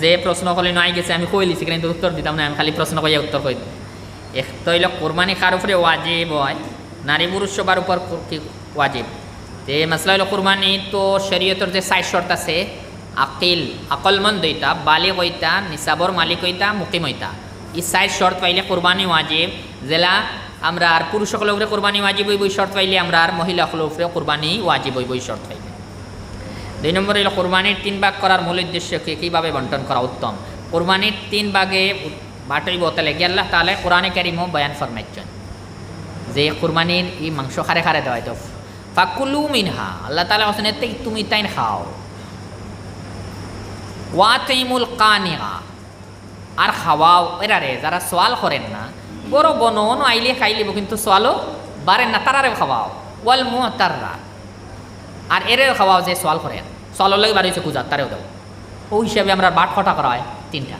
যে প্রশ্ন করলে নয় গেছে, আমি কই লিছি, কিন্তু উত্তর দিতাম না, আমি খালি প্রশ্ন কইয়া উত্তর কই এক তো হইল কোরবানি কার উপরে ওয়াজিব হয়? নারী পুরুষ সবার উপর কো- ওয়াজিব? তে মাসলা হইল কোরবানি তো শরীয়তর যে সাইড শর্ত আছে, আকিল আকলমন্দ হইতা বালিক হইতা, নিসাবর মালিক হইতা, মুকিম হইতা। এই সাইড শর্ত পাইলে কোরবানি ওয়াজিব। জেলা আমরা আর পুরুষ সকলের উপরে কোরবানি ওয়াজিব হইব শর্ত পাইলে আমরা আর মহিলা সকলের উপরে কোরবানি ওয়াজিব হইব শর্ত পাইলে। দুই নম্বর হলো কোরবানির তিন ভাগ করার মূল উদ্দেশ্যকে কীভাবে বন্টন করা উত্তম? কোরবানির তিন ভাগে বাটই বোতলে গিয়ে আল্লাহ তাহলে কোরআনে কারিমও বয়ান ফরমাইছেন। যে কোরবানির এই মাংস খারে খারে দেওয়া তো। ফাকুলু মিনহা, আল্লাহ তালা হোসেন তুমি তাইন খাও। ওয়া তৈমুল কানিয়া আর খাওয়াও এরারে, যারা সোয়াল করেন না, বড় বনন আইলে খাইলিব, কিন্তু সোয়ালও বারেন না তারারে খাওয়াও। ওয়াল মুহ তাররা আর এর খাওয়াও যে সোয়াল করেন সোয়াল লাগে বার হয়েছে কুজার তারেও দেবো। ওই হিসাবে আমরা বাট খটা করা হয়, তিনটা।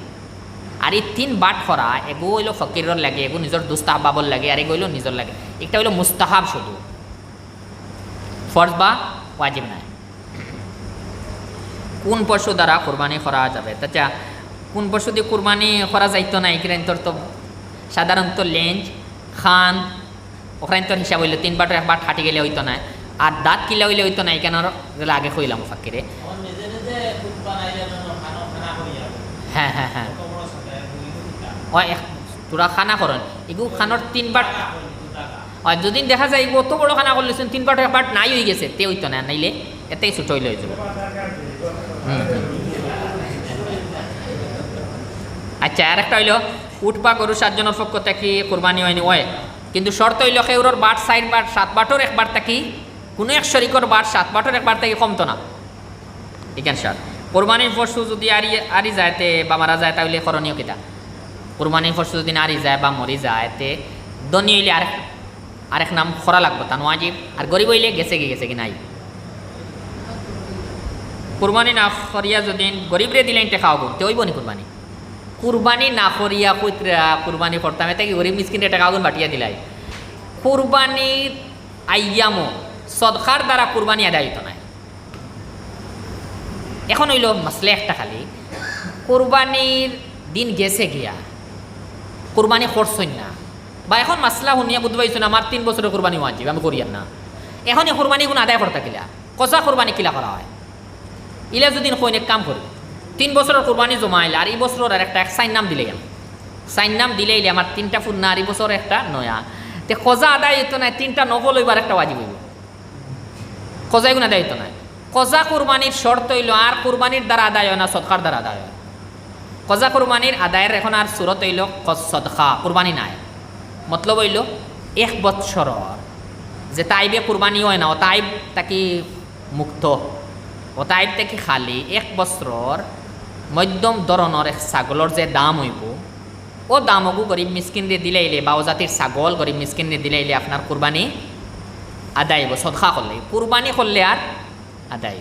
আর এই তিন বাট করা এগো হইল ফকিরর লাগে, এগো নিজের দুস্তাহাবাবর লাগে, আর এগো হইল নিজের লাগে। একটা হইল মুস্তাহাব শুধু। ফরজ বা ওয়াজিব নাই। কোন পশু দ্বারা কোরবানি করা যাবে? তাছা কোন পশু দিয়ে কোরবানি করা যাইতো না, এখানে তোর তো সাধারণত লেঞ্জ খান, ওখানে তোর হিসাব হইল তিন বাটের একবার ঠাটি গেলে হইতো না। আর দাঁত কিলা হইলে হইতো না গেলে আগে কইলাম ফাঁকিরে। হ্যাঁ হ্যাঁ হ্যাঁ। ও তোরা খানা করেন। এগু খানোর তিন বাট আর যদি দেখা যায় অত বড় খানা করলেছেন, তিন বাট এক বাট নাই হয়ে গেছে, তে হইতো না, নাইলে এতেই ছুটো হইলে হয়ে হুম। আচ্ছা আর একটা হইল উঠ বা গরু সাতজনের পক্ষ থেকে কোরবানি হয়নি ওয়ে কিন্তু শর্ত হইল সেউরর বাট সাইড বাট, সাত বাটর একবার থাকি কোনো এক শরিকর বাট সাত, বাটর একবার থেকে কমতো না। এখান সার কোরবানির পশু যদি আরি আরি যায় তে বা মারা যায়, তাহলে করণীয় কিতা? কোরবানির পশু যদি নারি যায় বা মরি যায় তে দনি হইলে আরেক আরেক নাম খরা লাগবো, তা নোয়াজিব আর গরিব হইলে গেছে কি গেছে কি নাই? কুরবানি না করিয়া যদি গরিবরে দিলেন টেকা হব তে হইব নি কুরবানি? কুরবানি না করিয়া কইতরা, কুরবানি করতাম এতে কি গরিব মিসকিন টাকা আগুন বাটিয়া দিলাই? কুরবানির আইয়ামো সদকার দ্বারা কুরবানি আদায় হইতো না। এখন হইল মাসলে একটা খালি। কোরবানির দিন গেছে গিয়া, কোরবানি করছই না। বা এখন মাসলা শুনিয়া বুঝতে পারছ না আমার তিন বছরের কোরবানি ওয়াজিব, আমি করিয়ার না। এখন এই কোরবানি কোনো আদায় করতে কিলা কচা কোরবানি কিলা করা হয়? ইলা যদি কইন এক কাম করি, তিন বছরের কোরবানি জমা আইলে আর এই বছরের আর একটা এক সাইন নাম দিলে গেল। সাইন নাম দিলে আমার তিনটা ফুন্না আর এই বছর একটা নয়া। তে কজা আদায় হইতো না, তিনটা নবল হইবার একটা ওয়াজিব হইব। কজা এগুলো আদায় হইতো না কজা কোরবানির শর্ত হইল আর কোরবানির দ্বারা আদায় হয় না, সদকার দ্বারা আদায় হয়। কজা কোরবানির আদায়ের এখন আর সুরত হইল সদকা, কোরবানি নাই। মতলব হইল এক বৎসরর যে তাইবে কোরবানি হয় না, ও তাইব তাকি মুক্ত। ও তাইব তাকি খালি। এক বছরর মধ্যম ধরনের এক ছাগলর যে দাম হইব, ও দামকো গরিব মিসকিন দিয়ে দিলাইলে বা ও জাতির ছাগল গরিব মিসকিন দিয়ে দিলাইলে আপনার কোরবানি আদায় হইব সদকা করলে কুরবানি করলে আর আদায়।